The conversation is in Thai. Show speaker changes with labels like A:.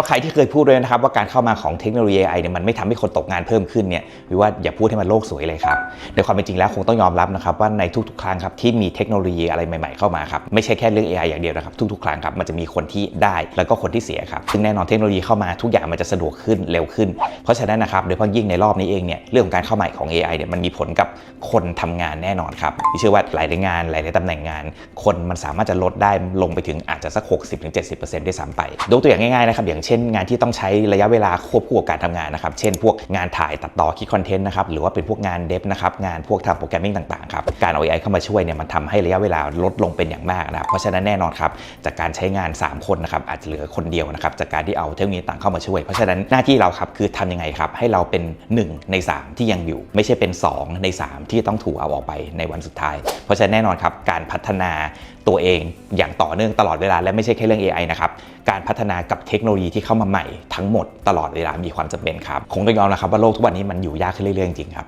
A: ราะใครที่เคยพูดด้วยนะครับว่าการเข้ามาของเทคโนโลยี AI เนี่ยมันไม่ทำให้คนตกงานเพิ่มขึ้นเนี่ยวิว่าอย่าพูดให้มันโลกสวยเลยครับในความเป็นจริงแล้วคงต้องยอมรับนะครับว่าในทุกๆ ครั้งครับที่มีเทคโนโลยีอะไรใหม่ๆเข้ามาครับไม่ใช่แค่เรื่อง AI อย่างเดียวนะครับทุกๆ ครั้งครับมันจะมีคนที่ได้แล้วก็คนที่เสียครับซึ่งแน่นอนเทคโนโลยีเข้ามาทุกอย่างมันจะสะดวกขึ้นเร็วขึ้น เพราะฉะนั้นนะครับโดยเฉพาะยิ่งในรอบนี้เองเนี่ยเรื่องของการเข้าใหมาของ AI เนี่ยมันมีผลกับคนทำงานแน่นอนครับที่เชื่อว่าหลายๆงานหลายๆตำแหน่งงาน คนมันสามารถจะลดได้ลงไปถึงอาจจะสัก 60-70%ด้วยซ้ำไปยกตัวอย่างง่ายๆนะครับอย่างเช่นงานที่ต้องใช้ระยะเวลาควบคู่กับการทำงานนะครับ เช่นพวกงานถ่ายตัดต่อคิดคอนเทนต์นะครับ หรือว่าเป็นพวกงานเดฟนะครับ งานพวกทำโปรแกรมมิ่งต่างๆครับ การเอา AI เข้ามาช่วยเนี่ยมันทำให้ระยะเวลาลดลงเป็นอย่างมากนะครับ เพราะฉะนั้นแน่นอนครับ จากการใช้งาน 3 คนนะครับ อาจจะเหลือคนเดียวนะครับ จากการที่เอาเทคโนโลยีต่างเข้ามาช่วย เพราะฉะนั้นหน้าที่เราครับคือทำยังไงครับ ให้เราเป็น 1 ใน 3 ที่ยังอยู่ ไม่ใช่เป็น 2 ใน 3 ที่ต้องถูกเอาออกไปในวันสุดท้าย เพราะฉะนั้นแน่นอนครับ การพัฒนาตัวเองอย่างต่อเนื่องตลอดเวลาและไม่ใช่แค่เรื่อง AI นะครับ การพัฒนากับเทคโนโลยีที่เข้ามาใหม่ทั้งหมดตลอดเวลามีความจำเป็นครับ คงต้องยอมนะครับว่าโลกทุกวันนี้มันอยู่ยากขึ้นเรื่อยๆจริงครับ